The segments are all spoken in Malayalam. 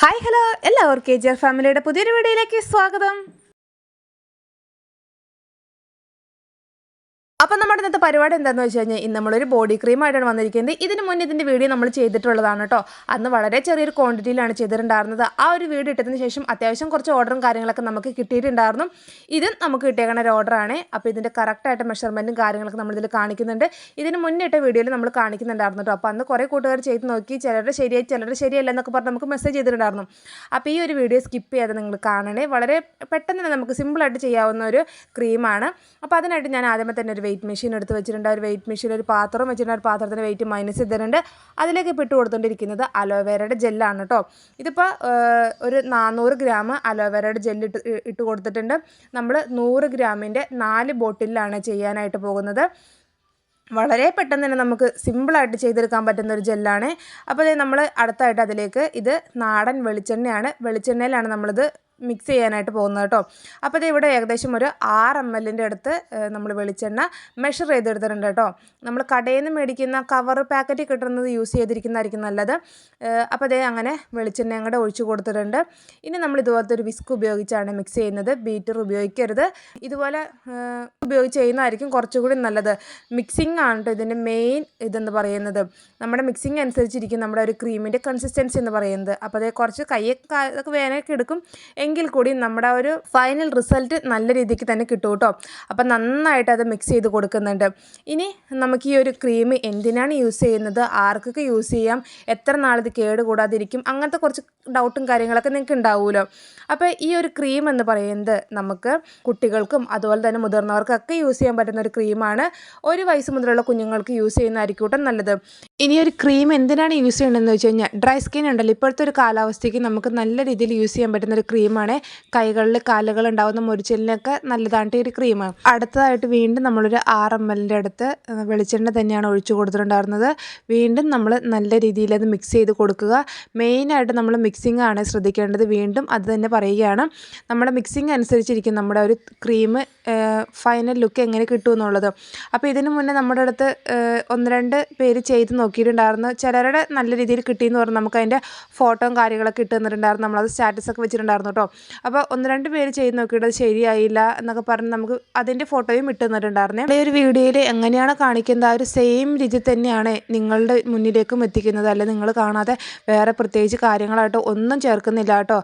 ഹായ് ഹലോ എല്ലാവർക്കും കെ ജി ആർ ഫാമിലിയുടെ പുതിയൊരു വീഡിയോയിലേക്ക് സ്വാഗതം. അപ്പം നമ്മുടെ ഇന്നത്തെ പരിപാടി എന്താണെന്ന് വെച്ച് കഴിഞ്ഞാൽ ഇന്ന് നമ്മളൊരു ബോഡി ക്രീമായിട്ടാണ് വന്നിരിക്കുന്നത്. ഇതിന് മുന്നേ ഇതിന്റെ വീഡിയോ നമ്മൾ ചെയ്തിട്ടുള്ളതാണ് കേട്ടോ അന്ന് വളരെ ചെറിയൊരു ക്വാണ്ടിറ്റിയിലാണ് ചെയ്തിട്ടുണ്ടായിരുന്നത്. ആ ഒരു വീഡിയോ ഇട്ടതിന് ശേഷം അത്യാവശ്യം കുറച്ച് ഓർഡറും കാര്യങ്ങളൊക്കെ നമുക്ക് കിട്ടിയിട്ടുണ്ടായിരുന്നു. ഇത് നമുക്ക് കിട്ടിയേക്കണ ഒരു ഓർഡറാണ് അപ്പോൾ ഇതിന്റെ കറക്റ്റായിട്ട് മെഷർമെന്റും കാര്യങ്ങളൊക്കെ നമ്മളിതിൽ കാണിക്കുന്നുണ്ട്. ഇതിന് മുന്നേ ഇട്ട വീഡിയോയിൽ നമ്മൾ കാണിക്കുന്നുണ്ടായിരുന്നു കേട്ടോ അപ്പോൾ അന്ന് കുറേ കൂട്ടുകാർ ചെയ്ത് നോക്കി ചിലരുടെ ശരിയായി ചിലരുടെ ശരിയല്ല എന്നൊക്കെ പറഞ്ഞ് നമുക്ക് മെസ്സേജ് ചെയ്തിട്ടുണ്ടായിരുന്നു. അപ്പോൾ ഈ ഒരു വീഡിയോ സ്കിപ്പ് ചെയ്യാതെ നിങ്ങൾ കാണണേ. വളരെ പെട്ടെന്ന് തന്നെ നമുക്ക് സിമ്പിളായിട്ട് ചെയ്യാവുന്ന ഒരു ക്രീമാണ് അപ്പോൾ അതിനായിട്ട് ഞാൻ ആദ്യമേ തന്നെ ഒരു വെയിറ്റ് മെഷീൻ എടുത്ത് വെച്ചിട്ടുണ്ട്. ആ ഒരു വെയിറ്റ് മെഷീൻ ഒരു പാത്രം വെച്ചിട്ടുണ്ട്. ആ പാത്രത്തിന്റെ വെയിറ്റ് മൈനസ് ചെയ്തിട്ടുണ്ട്. അതിലേക്ക് ഇട്ട് കൊടുത്തുകൊണ്ടിരിക്കുന്നത് അലോവേരയുടെ ജെല്ലാണ് കേട്ടോ ഇതിപ്പോൾ ഒരു നാനൂറ് ഗ്രാം അലോവേരയുടെ ജെല്ല് ഇട്ട് ഇട്ട് കൊടുത്തിട്ടുണ്ട്. നമ്മൾ നൂറ് ഗ്രാമിന്റെ നാല് ബോട്ടിലാണ് ചെയ്യാനായിട്ട് പോകുന്നത്. വളരെ പെട്ടെന്ന് തന്നെ നമുക്ക് സിമ്പിളായിട്ട് ചെയ്തെടുക്കാൻ പറ്റുന്ന ഒരു ജെല്ലാണ് അപ്പോൾ നമ്മൾ അടുത്തായിട്ട് അതിലേക്ക് ഇത് നാടൻ വെളിച്ചെണ്ണയാണ്. വെളിച്ചെണ്ണയിലാണ് നമ്മളിത് മിക്സ് ചെയ്യാനായിട്ട് പോകുന്നത് കേട്ടോ. അപ്പോൾ ഇത് ഇവിടെ ഏകദേശം ഒരു ആറ് എം എല്ലിന്റെ അടുത്ത് നമ്മൾ വെളിച്ചെണ്ണ മെഷർ ചെയ്തെടുത്തിട്ടുണ്ട് കേട്ടോ. നമ്മൾ കടയിൽ നിന്ന് മേടിക്കുന്ന കവർ പാക്കറ്റ് കിട്ടുന്നത് യൂസ് ചെയ്തിരിക്കുന്നതായിരിക്കും നല്ലത്. അപ്പോൾ അതേ അങ്ങനെ വെളിച്ചെണ്ണ അങ്ങോട്ട് ഒഴിച്ചു കൊടുത്തിട്ടുണ്ട്. ഇനി നമ്മൾ ഇതുപോലത്തെ ഒരു വിസ്ക് ഉപയോഗിച്ചാണ് മിക്സ് ചെയ്യുന്നത്. ബീറ്റർ ഉപയോഗിക്കരുത്. ഇതുപോലെ ഉപയോഗിച്ച് ചെയ്യുന്നതായിരിക്കും കുറച്ചുകൂടി നല്ലത്. മിക്സിംഗ് ആണ് കേട്ടോ ഇതിന്റെ മെയിൻ ഇതെന്ന് പറയുന്നത്. നമ്മുടെ മിക്സിംഗ് അനുസരിച്ചിരിക്കും നമ്മുടെ ഒരു ക്രീമിന്റെ കൺസിസ്റ്റൻസി എന്ന് പറയുന്നത്. അപ്പോൾ അതേ കുറച്ച് കയ്യൊക്കെ വേനൊക്കെ എടുക്കും. എങ്കിൽ കൂടി നമ്മുടെ ഒരു ഫൈനൽ റിസൾട്ട് നല്ല രീതിക്ക് തന്നെ കിട്ടും കേട്ടോ അപ്പം നന്നായിട്ട് അത് മിക്സ് ചെയ്ത് കൊടുക്കുന്നുണ്ട്. ഇനി നമുക്ക് ഈ ഒരു ക്രീം എന്തിനാണ് യൂസ് ചെയ്യുന്നത്? ആർക്കൊക്കെ യൂസ് ചെയ്യാം? എത്ര നാളിത് കേട് കൂടാതിരിക്കും? അങ്ങനത്തെ കുറച്ച് ഡൗട്ടും കാര്യങ്ങളൊക്കെ നിങ്ങൾക്ക് ഉണ്ടാവുമല്ലോ. അപ്പോൾ ഈ ഒരു ക്രീം എന്ന് പറയുന്നത് നമുക്ക് കുട്ടികൾക്കും അതുപോലെ തന്നെ മുതിർന്നവർക്കൊക്കെ യൂസ് ചെയ്യാൻ പറ്റുന്ന ഒരു ക്രീമാണ് ഒരു വയസ്സ് മുതലുള്ള കുഞ്ഞുങ്ങൾക്ക് യൂസ് ചെയ്യുന്നതായിരിക്കും നല്ലത്. ഇനി ഒരു ക്രീം എന്തിനാണ് യൂസ് ചെയ്യേണ്ടതെന്ന് വെച്ച് കഴിഞ്ഞാൽ ഡ്രൈ സ്കിൻ ഉണ്ടല്ലോ. ഇപ്പോഴത്തെ ഒരു കാലാവസ്ഥയ്ക്ക് നമുക്ക് നല്ല രീതിയിൽ യൂസ് ചെയ്യാൻ പറ്റുന്ന ഒരു ക്രീമാണ് കൈകളിൽ കാലുകൾ ഉണ്ടാകുന്ന മുരിച്ചിലിനൊക്കെ നല്ലതായിട്ട് ഒരു ക്രീം. അടുത്തതായിട്ട് വീണ്ടും നമ്മളൊരു ആറ് എം എല്ലിന്റെ അടുത്ത് വെളിച്ചെണ്ണ തന്നെയാണ് ഒഴിച്ചു കൊടുത്തിട്ടുണ്ടായിരുന്നത്. വീണ്ടും നമ്മൾ നല്ല രീതിയിൽ അത് മിക്സ് ചെയ്ത് കൊടുക്കുക. മെയിനായിട്ട് നമ്മൾ മിക്സിംഗ് ആണ് ശ്രദ്ധിക്കേണ്ടത്. വീണ്ടും അത് തന്നെ പറയുകയാണ്. നമ്മുടെ മിക്സിംഗ് അനുസരിച്ചിരിക്കും നമ്മുടെ ഒരു ക്രീം ഫൈനൽ ലുക്ക് എങ്ങനെ കിട്ടും എന്നുള്ളത്. അപ്പോൾ ഇതിന് മുന്നേ നമ്മുടെ അടുത്ത് ഒന്ന് രണ്ട് പേര് ചെയ്ത് നോക്കിയിട്ടുണ്ടായിരുന്നു. ചിലരുടെ നല്ല രീതിയിൽ കിട്ടിയെന്ന് പറഞ്ഞാൽ നമുക്ക് അതിന്റെ ഫോട്ടോയും കാര്യങ്ങളൊക്കെ ഇട്ട് തന്നിട്ടുണ്ടായിരുന്നു. നമ്മളത് സ്റ്റാറ്റസൊക്കെ വെച്ചിട്ടുണ്ടായിരുന്നു കേട്ടോ. അപ്പോൾ ഒന്ന് രണ്ട് പേര് ചെയ്ത് നോക്കിയിട്ട് ശരിയായില്ല എന്നൊക്കെ പറഞ്ഞ് നമുക്ക് അതിന്റെ ഫോട്ടോയും ഇട്ട് തന്നിട്ടുണ്ടായിരുന്നേ. ഈ ഒരു വീഡിയോയിൽ എങ്ങനെയാണ് കാണിക്കുന്നത്? ആ ഒരു സെയിം രീതി തന്നെയാണ് നിങ്ങളുടെ മുന്നിലേക്കും എത്തിക്കുന്നത്. അല്ലെ നിങ്ങൾ കാണാതെ വേറെ പ്രത്യേകിച്ച് കാര്യങ്ങളായിട്ട് ഒന്നും ചേർക്കുന്നില്ല കേട്ടോ.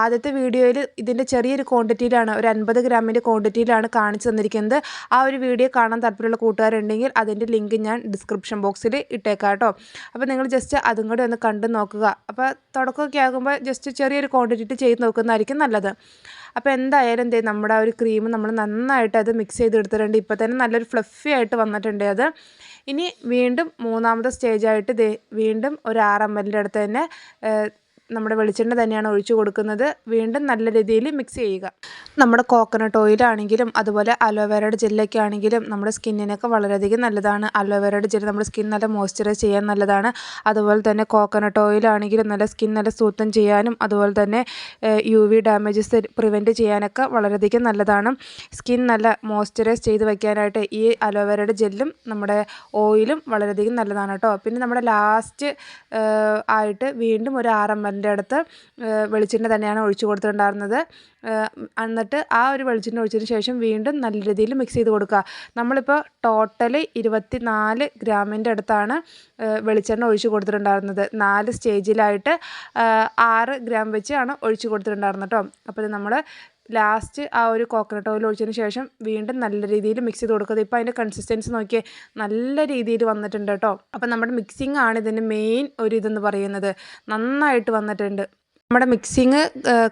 ആദ്യത്തെ വീഡിയോയിൽ ഇതിന്റെ ചെറിയൊരു ക്വാണ്ടിറ്റിയിലാണ് ഒരു അൻപത് ഗ്രാമിന്റെ ക്വാണ്ടിറ്റിയിലാണ് കാണിച്ചു തന്നിരിക്കുന്നത്. ആ ഒരു വീഡിയോ കാണാൻ താല്പര്യമുള്ള കൂട്ടുകാരുണ്ടെങ്കിൽ അതിന്റെ ലിങ്ക് ഞാൻ ഡിസ്ക്രിപ്ഷൻ ബോക്സിൽ ഇട്ടേക്കാം കേട്ടോ. അപ്പോൾ നിങ്ങൾ ജസ്റ്റ് അതും കൂടി ഒന്ന് കണ്ടു നോക്കുക. അപ്പോൾ തുടക്കമൊക്കെ ആകുമ്പോൾ ജസ്റ്റ് ചെറിയൊരു ക്വാണ്ടിറ്റി ചെയ്ത് നോക്കുന്നതായിരിക്കും നല്ലത്. അപ്പോൾ എന്തായാലും എന്തേ നമ്മുടെ ആ ഒരു ക്രീം നമ്മൾ നന്നായിട്ട് അത് മിക്സ് ചെയ്തെടുത്തിട്ടുണ്ട് ഇപ്പോൾ തന്നെ നല്ലൊരു ഫ്ലഫി ആയിട്ട് വന്നിട്ടുണ്ട് അത്. ഇനി വീണ്ടും മൂന്നാമത്തെ സ്റ്റേജായിട്ട് ദേ വീണ്ടും ഒരു ആറ് എം എല്ലിന്റെ അടുത്ത് തന്നെ നമ്മുടെ വെളിച്ചെണ്ണ തന്നെയാണ് ഒഴിച്ചു കൊടുക്കുന്നത്. വീണ്ടും നല്ല രീതിയിൽ മിക്സ് ചെയ്യുക. നമ്മുടെ കോക്കനട്ട് ഓയിലാണെങ്കിലും അതുപോലെ അലോവേരയുടെ ജെല്ലൊക്കെ ആണെങ്കിലും നമ്മുടെ സ്കിന്നിനൊക്കെ വളരെയധികം നല്ലതാണ്. അലോവേരയുടെ ജെല്ല് നമ്മുടെ സ്കിൻ നല്ല മോയ്സ്ചറൈസ് ചെയ്യാൻ നല്ലതാണ്. അതുപോലെ തന്നെ കോക്കനട്ട് ഓയിലാണെങ്കിലും നല്ല സ്കിൻ നല്ല സൂത്തം ചെയ്യാനും അതുപോലെ തന്നെ യു വി ഡാമേജസ് പ്രിവെന്റ് ചെയ്യാനൊക്കെ വളരെയധികം നല്ലതാണ്. സ്കിൻ നല്ല മോയ്സ്ചറൈസ് ചെയ്ത് വയ്ക്കാനായിട്ട് ഈ അലോവേരയുടെ ജെല്ലും നമ്മുടെ ഓയിലും വളരെയധികം നല്ലതാണ് കേട്ടോ. പിന്നെ നമ്മുടെ ലാസ്റ്റ് ആയിട്ട് വീണ്ടും ഒരു ആർ എം എല്ലിന്റെ അടുത്ത് വെളിച്ചെണ്ണ തന്നെയാണ് ഒഴിച്ചു കൊടുത്തിട്ടുണ്ടായിരുന്നത്. എന്നിട്ട് ആ ഒരു വെളിച്ചെണ്ണ ഒഴിച്ചതിന് ശേഷം വീണ്ടും നല്ല രീതിയിൽ മിക്സ് ചെയ്ത് കൊടുക്കുക. നമ്മളിപ്പോൾ ടോട്ടൽ ഇരുപത്തി നാല് ഗ്രാമിന്റെ അടുത്താണ് വെളിച്ചെണ്ണ ഒഴിച്ച് കൊടുത്തിട്ടുണ്ടായിരുന്നത്. നാല് സ്റ്റേജിലായിട്ട് ആറ് ഗ്രാം വെച്ചാണ് ഒഴിച്ച് കൊടുത്തിട്ടുണ്ടായിരുന്നത് കേട്ടോ. അപ്പോൾ നമ്മൾ ലാസ്റ്റ് ആ ഒരു കോക്കനട്ട് ഓയിൽ ഒഴിച്ചതിന് ശേഷം വീണ്ടും നല്ല രീതിയിൽ മിക്സ് ചെയ്ത് കൊടുക്കുക. ഇപ്പോൾ അതിന്റെ കൺസിസ്റ്റൻസി നോക്കിയേ നല്ല രീതിയിൽ വന്നിട്ടുണ്ട് കേട്ടോ. അപ്പോൾ നമ്മുടെ മിക്സിംഗ് ആണ് ഇതിന്റെ മെയിൻ ഒരു ഇതെന്ന് പറയുന്നത്. നന്നായിട്ട് വന്നിട്ടുണ്ട്. നമ്മുടെ മിക്സിങ്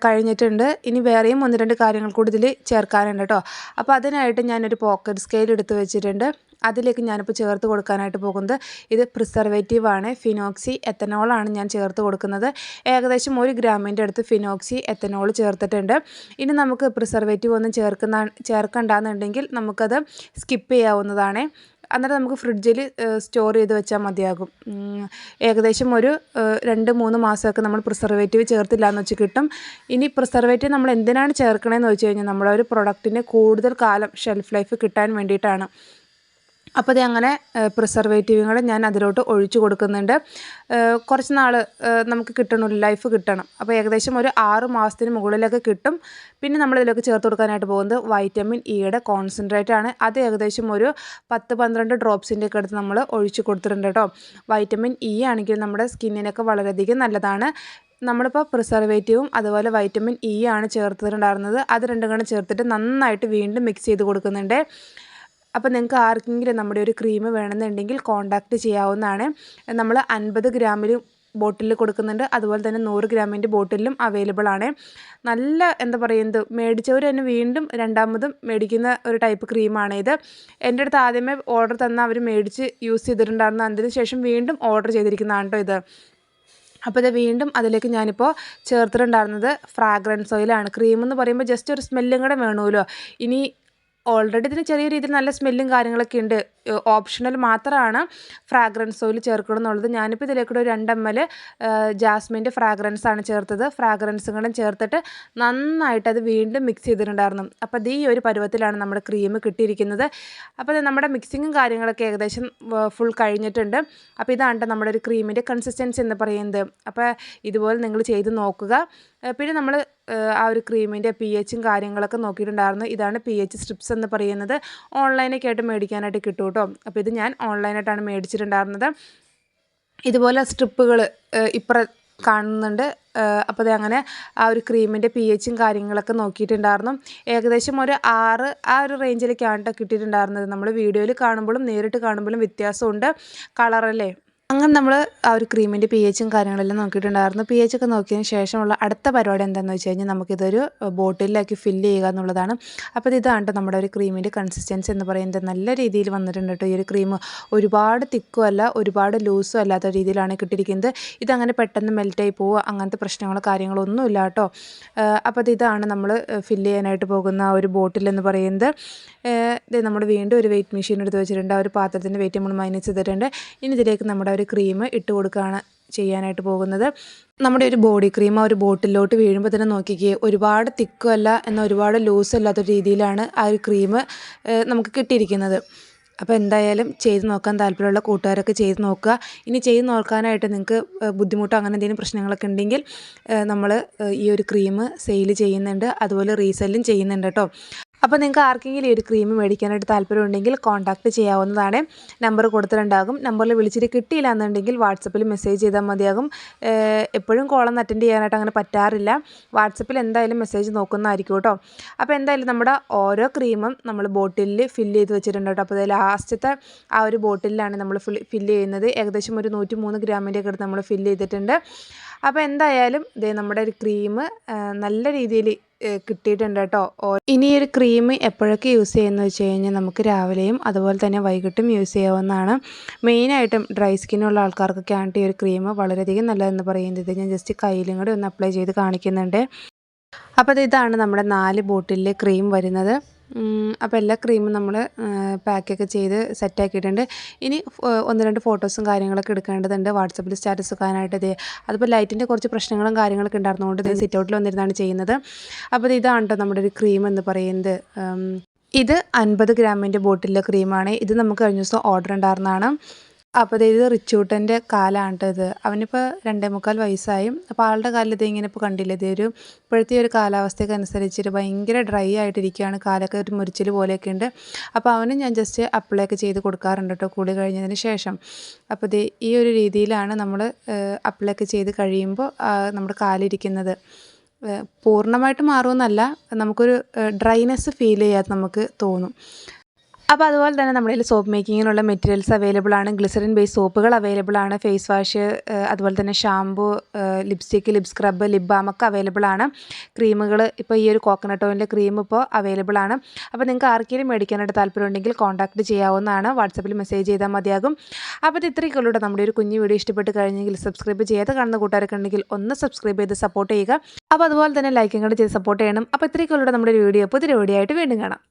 കഴിഞ്ഞിട്ടുണ്ട്. ഇനി വേറെയും ഒന്ന് രണ്ട് കാര്യങ്ങൾ കൂടി ഇതിൽ ചേർക്കാനുണ്ട് കേട്ടോ അപ്പോൾ അതിനായിട്ട് ഞാനൊരു പോക്കറ്റ് സ്കെയിൽ എടുത്ത് വെച്ചിട്ടുണ്ട്. അതിലേക്ക് ഞാനിപ്പോൾ ചേർത്ത് കൊടുക്കാനായിട്ട് പോകുന്നത് ഇത് പ്രിസർവേറ്റീവ് ആണ്. ഫിനോക്സി എത്തനോളാണ് ഞാൻ ചേർത്ത് കൊടുക്കുന്നത്. ഏകദേശം ഒരു ഗ്രാമിന്റെ അടുത്ത് ഫിനോക്സി എത്തനോൾ ചേർത്തിട്ടുണ്ട്. ഇനി നമുക്ക് പ്രിസർവേറ്റീവ് ഒന്നും ചേർക്കുന്ന ചേർക്കണ്ടെന്നുണ്ടെങ്കിൽ നമുക്കത് സ്കിപ്പ് ചെയ്യാവുന്നതാണ്. എന്നിട്ട് നമുക്ക് ഫ്രിഡ്ജിൽ സ്റ്റോർ ചെയ്ത് വെച്ചാൽ മതിയാകും. ഏകദേശം ഒരു രണ്ട് മൂന്ന് മാസമൊക്കെ നമ്മൾ പ്രിസർവേറ്റീവ് ചേർത്തില്ല എന്ന് വെച്ച് കിട്ടും. ഇനി പ്രിസർവേറ്റീവ് നമ്മൾ എന്തിനാണ് ചേർക്കണതെന്ന് വെച്ച് കഴിഞ്ഞാൽ നമ്മളൊരു പ്രൊഡക്റ്റിന് കൂടുതൽ കാലം ഷെൽഫ് ലൈഫ് കിട്ടാൻ വേണ്ടിയിട്ടാണ്. അപ്പോൾ ഇത് അങ്ങനെ പ്രിസർവേറ്റീവുകൾ ഞാൻ അതിലോട്ട് ഒഴിച്ചു കൊടുക്കുന്നുണ്ട്. കുറച്ച് നാൾ നമുക്ക് കിട്ടണമല്ലോ ലൈഫ് കിട്ടണം. അപ്പോൾ ഏകദേശം ഒരു ആറ് മാസത്തിന് മുകളിലൊക്കെ കിട്ടും. പിന്നെ നമ്മൾ ഇതിലേക്ക് ചേർത്ത് കൊടുക്കാനായിട്ട് പോകുന്നത് വൈറ്റമിൻ ഇയുടെ കോൺസെൻട്രേറ്റ് ആണ്. അത് ഏകദേശം ഒരു പത്ത് പന്ത്രണ്ട് ഡ്രോപ്സിന്റെ ഒക്കെ അടുത്ത് നമ്മൾ ഒഴിച്ചു കൊടുത്തിട്ടുണ്ട് കേട്ടോ. വൈറ്റമിൻ ഇ ആണെങ്കിൽ നമ്മുടെ സ്കിന്നിനൊക്കെ വളരെയധികം നല്ലതാണ്. നമ്മളിപ്പോൾ പ്രിസർവേറ്റീവും അതുപോലെ വൈറ്റമിൻ ഇ ആണ് ചേർത്തിട്ടുണ്ടായിരുന്നത്. അത് രണ്ടും കൂടെ ചേർത്തിട്ട് നന്നായിട്ട് വീണ്ടും മിക്സ് ചെയ്ത് കൊടുക്കുന്നുണ്ട്. അപ്പോൾ നിങ്ങൾക്ക് ആർക്കെങ്കിലും നമ്മുടെ ഒരു ക്രീം വേണമെന്നുണ്ടെങ്കിൽ കോൺടാക്റ്റ് ചെയ്യാവുന്നതാണ്. നമ്മൾ അൻപത് ഗ്രാമിൽ ബോട്ടിൽ കൊടുക്കുന്നുണ്ട്. അതുപോലെ തന്നെ നൂറ് ഗ്രാമിന്റെ ബോട്ടിലും അവൈലബിൾ ആണ്. നല്ല എന്താ പറയുന്നത് മേടിച്ചവർ തന്നെ വീണ്ടും രണ്ടാമതും മേടിക്കുന്ന ഒരു ടൈപ്പ് ക്രീമാണ് ഇത്. എന്റെ അടുത്ത് ആദ്യമേ ഓർഡർ തന്ന അവർ മേടിച്ച് യൂസ് ചെയ്തിട്ടുണ്ടായിരുന്നു. അതിന് ശേഷം വീണ്ടും ഓർഡർ ചെയ്തിരിക്കുന്നതാണ് ഇത്. അപ്പോൾ ഇത് വീണ്ടും അതിലേക്ക് ഞാനിപ്പോൾ ചേർത്തിട്ടുണ്ടായിരുന്നത് ഫ്രാഗ്രൻസ് ഓയിലാണ് ക്രീം എന്ന് പറയുമ്പോൾ ജസ്റ്റ് ഒരു സ്മെല്ലും കൂടെ വേണമല്ലോ. ഇനി ഓൾറെഡി ഇതിന് ചെറിയ രീതിയിൽ നല്ല സ്മെല്ലും കാര്യങ്ങളൊക്കെ ഉണ്ട്. ഓപ്ഷണൽ മാത്രമാണ് ഫ്രാഗ്രൻസ് ഓയിൽ ചേർക്കണം എന്നുള്ളത് ഞാനിപ്പോൾ ഇതിലേക്കൂടെ ഒരു രണ്ട് എം എൽ ജാസ്മിന്റെ ഫ്രാഗ്രൻസ് ആണ് ചേർത്തത്. ഫ്രാഗ്രൻസും കൂടെ ചേർത്തിട്ട് നന്നായിട്ട് അത് വീണ്ടും മിക്സ് ചെയ്തിട്ടുണ്ടായിരുന്നു. അപ്പോൾ അത് ഈ ഒരു പരുവത്തിലാണ് നമ്മുടെ ക്രീം കിട്ടിയിരിക്കുന്നത്. അപ്പോൾ നമ്മുടെ മിക്സിങ്ങും കാര്യങ്ങളൊക്കെ ഏകദേശം ഫുൾ കഴിഞ്ഞിട്ടുണ്ട്. അപ്പോൾ ഇതാണ് നമ്മുടെ ഒരു ക്രീമിന്റെ കൺസിസ്റ്റൻസി എന്ന് പറയുന്നത്. അപ്പോൾ ഇതുപോലെ നിങ്ങൾ ചെയ്ത് നോക്കുക. പിന്നെ നമ്മൾ ആ ഒരു ക്രീമിന്റെ പി എച്ചും കാര്യങ്ങളൊക്കെ നോക്കിയിട്ടുണ്ടായിരുന്നു. ഇതാണ് പി എച്ച് സ്ട്രിപ്സ് എന്ന് പറയുന്നത്. ഓൺലൈനൊക്കെ ആയിട്ട് മേടിക്കാനായിട്ട് കിട്ടും കേട്ടോ. അപ്പോൾ ഇത് ഞാൻ ഓൺലൈനായിട്ടാണ് മേടിച്ചിട്ടുണ്ടായിരുന്നത്. ഇതുപോലെ സ്ട്രിപ്പുകൾ ഇപ്പുറ കാണുന്നുണ്ട്. അപ്പോൾ അത് അങ്ങനെ ആ ഒരു ക്രീമിന്റെ പി എച്ചും കാര്യങ്ങളൊക്കെ നോക്കിയിട്ടുണ്ടായിരുന്നു. ഏകദേശം ഒരു ആറ് ആ ഒരു റേഞ്ചിലേക്കാണ് കേട്ടോ കിട്ടിയിട്ടുണ്ടായിരുന്നത്. നമ്മൾ വീഡിയോയിൽ കാണുമ്പോഴും നേരിട്ട് കാണുമ്പോഴും വ്യത്യാസമുണ്ട്. കളറല്ലേ അങ്ങനെ നമ്മൾ ആ ഒരു ക്രീമിന്റെ പി എച്ചും കാര്യങ്ങളെല്ലാം നോക്കിയിട്ടുണ്ടായിരുന്നു. പി എച്ച് ഒക്കെ നോക്കിയതിന് ശേഷമുള്ള അടുത്ത പരിപാടി എന്താണെന്ന് വെച്ച് കഴിഞ്ഞാൽ നമുക്കിതൊരു ബോട്ടിലാക്കി ഫില്ല് ചെയ്യുക എന്നുള്ളതാണ്. അപ്പോൾ ഇത് ഇതാണ് നമ്മുടെ ഒരു ക്രീമിന്റെ കൺസിസ്റ്റൻസി എന്ന് പറയുന്നത് നല്ല രീതിയിൽ വന്നിട്ടുണ്ട് കേട്ടോ. ഈ ഒരു ക്രീം ഒരുപാട് തിക്കും അല്ല ഒരുപാട് ലൂസും അല്ലാത്ത രീതിയിലാണ് കിട്ടിയിരിക്കുന്നത് ഇതങ്ങനെ പെട്ടെന്ന് മെൽറ്റായി പോവുക അങ്ങനത്തെ പ്രശ്നങ്ങളോ കാര്യങ്ങളോ ഒന്നുമില്ല കേട്ടോ. അപ്പോൾ ഇതാണ് നമ്മൾ ഫില്ല് ചെയ്യാനായിട്ട് പോകുന്ന ആ ഒരു ബോട്ടിൽ എന്ന് പറയുന്നത്. നമ്മൾ വീണ്ടും ഒരു വെയിറ്റ് മെഷീൻ എടുത്ത് വെച്ചിട്ടുണ്ട്. ആ ഒരു പാത്രത്തിന്റെ വെയിറ്റ് നമ്മൾ മൈനസ് ചെയ്തിട്ടുണ്ട്. ഇനി ഇതിലേക്ക് നമ്മുടെ ഒരു ക്രീം ഇട്ട് കൊടുക്കുകയാണ് ചെയ്യാനായിട്ട് പോകുന്നത്. നമ്മുടെ ഒരു ബോഡി ക്രീം ആ ഒരു ബോട്ടിലോട്ട് വീഴുമ്പോൾ തന്നെ നോക്കിക്കേ ഒരുപാട് തിക്കുമല്ല എന്നാൽ ഒരുപാട് ലൂസും അല്ലാത്ത രീതിയിലാണ് ആ ഒരു ക്രീം നമുക്ക് കിട്ടിയിരിക്കുന്നത്. അപ്പോൾ എന്തായാലും ചെയ്ത് നോക്കാൻ താല്പര്യമുള്ള കൂട്ടുകാരൊക്കെ ചെയ്ത് നോക്കുക. ഇനി ചെയ്ത് നോക്കാനായിട്ട് നിങ്ങൾക്ക് ബുദ്ധിമുട്ടോ അങ്ങനെ എന്തെങ്കിലും പ്രശ്നങ്ങളൊക്കെ ഉണ്ടെങ്കിൽ നമ്മൾ ഈ ഒരു ക്രീം സെയിൽ ചെയ്യുന്നുണ്ട്. അതുപോലെ റീസെല്ലും ചെയ്യുന്നുണ്ട് കേട്ടോ അപ്പോൾ നിങ്ങൾക്ക് ആർക്കെങ്കിലും ഈ ഒരു ക്രീം മേടിക്കാനായിട്ട് താല്പര്യമുണ്ടെങ്കിൽ കോൺടാക്ട് ചെയ്യാവുന്നതാണ്. നമ്പർ കൊടുത്തിട്ടുണ്ടാകും. നമ്പറിൽ വിളിച്ചിട്ട് കിട്ടിയില്ല എന്നുണ്ടെങ്കിൽ വാട്സപ്പിൽ മെസ്സേജ് ചെയ്താൽ മതിയാകും. എപ്പോഴും കോളൊന്നും അറ്റൻഡ് ചെയ്യാനായിട്ട് അങ്ങനെ പറ്റാറില്ല. വാട്സപ്പിൽ എന്തായാലും മെസ്സേജ് നോക്കുന്നതായിരിക്കും കേട്ടോ. അപ്പോൾ എന്തായാലും നമ്മുടെ ഓരോ ക്രീമും നമ്മൾ ബോട്ടിലിൽ ഫില്ല് ചെയ്ത് വെച്ചിട്ടുണ്ട് കേട്ടോ. അപ്പോൾ ലാസ്റ്റത്തെ ആ ഒരു ബോട്ടിലാണ് നമ്മൾ ഫില്ല് ചെയ്യുന്നത്. ഏകദേശം ഒരു നൂറ്റി മൂന്ന് ഗ്രാമിന്റെ ഒക്കെ അടുത്ത് നമ്മൾ ഫില്ല് ചെയ്തിട്ടുണ്ട്. അപ്പോൾ എന്തായാലും ഇതേ നമ്മുടെ ഒരു ക്രീം നല്ല രീതിയിൽ കിട്ടിയിട്ടുണ്ട് കേട്ടോ ഇനി ഒരു ക്രീം എപ്പോഴൊക്കെ യൂസ് ചെയ്യുന്നത് വെച്ച് കഴിഞ്ഞാൽ നമുക്ക് രാവിലെയും അതുപോലെ തന്നെ വൈകിട്ടും യൂസ് ചെയ്യാവുന്നതാണ്. മെയിനായിട്ടും ഡ്രൈ സ്കിന്നുള്ള ആൾക്കാർക്കൊക്കെയാണ് ഈ ഒരു ക്രീം വളരെയധികം നല്ലതെന്ന് പറയുന്നത്. ഞാൻ ജസ്റ്റ് കയ്യിലും കൂടി ഒന്ന് അപ്ലൈ ചെയ്ത് കാണിക്കുന്നുണ്ട്. അപ്പോൾ ഇതാണ് നമ്മുടെ നാല് ബോട്ടിലിൽ ക്രീം വരുന്നത്. അപ്പോൾ എല്ലാ ക്രീമും നമ്മൾ പാക്കൊക്കെ ചെയ്ത് സെറ്റാക്കിയിട്ടുണ്ട് ഇനി ഒന്ന് രണ്ട് ഫോട്ടോസും കാര്യങ്ങളൊക്കെ എടുക്കേണ്ടതുണ്ട്. വാട്സപ്പിൽ സ്റ്റാറ്റസ് വെക്കാനായിട്ട് ഇത് അതിപ്പോൾ ലൈറ്റിന്റെ കുറച്ച് പ്രശ്നങ്ങളും കാര്യങ്ങളൊക്കെ ഉണ്ടായിരുന്നതുകൊണ്ട് ഇത് സിറ്റ് ഔട്ടിൽ വന്നിരുന്നാണ് ചെയ്യുന്നത്. അപ്പോൾ ഇതാണ് കേട്ടോ നമ്മുടെ ഒരു ക്രീം എന്ന് പറയുന്നത്. ഇത് അൻപത് ഗ്രാമിന്റെ ബോട്ടിലെ ക്രീമാണ് ഇത് നമുക്ക് കഴിഞ്ഞ ദിവസം ഓർഡർ ഉണ്ടായിരുന്നതാണ് അപ്പോൾ ഇത് റിച്ചൂട്ടന്റെ കാലാണ് ഇത്. അവനിപ്പോൾ രണ്ടേ മുക്കാൽ വയസ്സായി അപ്പോൾ ആളുടെ കാലിൽ ഇത് ഇങ്ങനെ ഇപ്പോൾ കണ്ടില്ല ഇതൊരു ഇപ്പോഴത്തെ ഒരു കാലാവസ്ഥയ്ക്ക് അനുസരിച്ചിട്ട് ഭയങ്കര ഡ്രൈ ആയിട്ടിരിക്കുകയാണ് കാലൊക്കെ ഒരു മുരിച്ചിൽ പോലെയൊക്കെ ഉണ്ട്. അപ്പോൾ അവനും ഞാൻ ജസ്റ്റ് അപ്ലൈ ഒക്കെ ചെയ്ത് കൊടുക്കാറുണ്ട് കേട്ടോ കൂടി കഴിഞ്ഞതിന് ശേഷം. അപ്പോൾ ഇത് ഈ ഒരു രീതിയിലാണ് നമ്മൾ അപ്ലൈ ഒക്കെ ചെയ്ത് കഴിയുമ്പോൾ നമ്മുടെ കാലിരിക്കുന്നത്. പൂർണമായിട്ട് മാറുമെന്നല്ല നമുക്കൊരു ഡ്രൈനെസ് ഫീൽ ചെയ്യാതെ നമുക്ക് തോന്നും. അപ്പോൾ അതുപോലെ തന്നെ നമ്മുടെ കയ്യിൽ സോപ്പ് മേക്കിങ്ങിനുള്ള മെറ്റീരിയൽസ് അവൈലബിൾ ആണ്. ഗ്ലിസറിൻ ബേസ് സോപ്പുകൾ അവൈലബിൾ ആണ്. ഫേസ് വാഷ് അതുപോലെ തന്നെ shampoo lipstick lip scrub lip balm ഒക്കെ അവൈലബിൾ ആണ്. ക്രീമുകൾ ഇപ്പോൾ ഈ ഒരു കോക്കനട്ട് ഓയിലിന്റെ ക്രീം ഇപ്പോൾ അവൈലബിൾ ആണ്. അപ്പോൾ നിങ്ങൾക്ക് ആർക്കെങ്കിലും മേടിക്കാനായിട്ട് താല്പര്യമുണ്ടെങ്കിൽ കോൺടാക്ട് ചെയ്യാവുന്നതാണ്. വാട്സപ്പിൽ മെസ്സേജ് ചെയ്താൽ മതിയാകും. അപ്പോൾ ഇത് ഇത്രയൊക്കെ ഉള്ളൂ നമ്മുടെ ഒരു കുഞ്ഞു വീഡിയോ ഇഷ്ടപ്പെട്ട് കഴിഞ്ഞെങ്കിൽ സബ്സ്ക്രൈബ് ചെയ്യാതെ കാണുന്ന കൂട്ടുകാരൊക്കെ ഉണ്ടെങ്കിൽ ഒന്ന് സബ്സ്ക്രൈബ് ചെയ്ത് സപ്പോർട്ട് ചെയ്യുക. അപ്പോൾ അതുപോലെ തന്നെ ലൈക്കും കൂടെ ചെയ്ത് സപ്പോർട്ട് ചെയ്യണം. അപ്പോൾ ഇത്രയൊക്കെ നമ്മുടെ ഒരു വീഡിയോ പുതിയൊരു വീഡിയോ ആയിട്ട് വീണ്ടും കാണാം.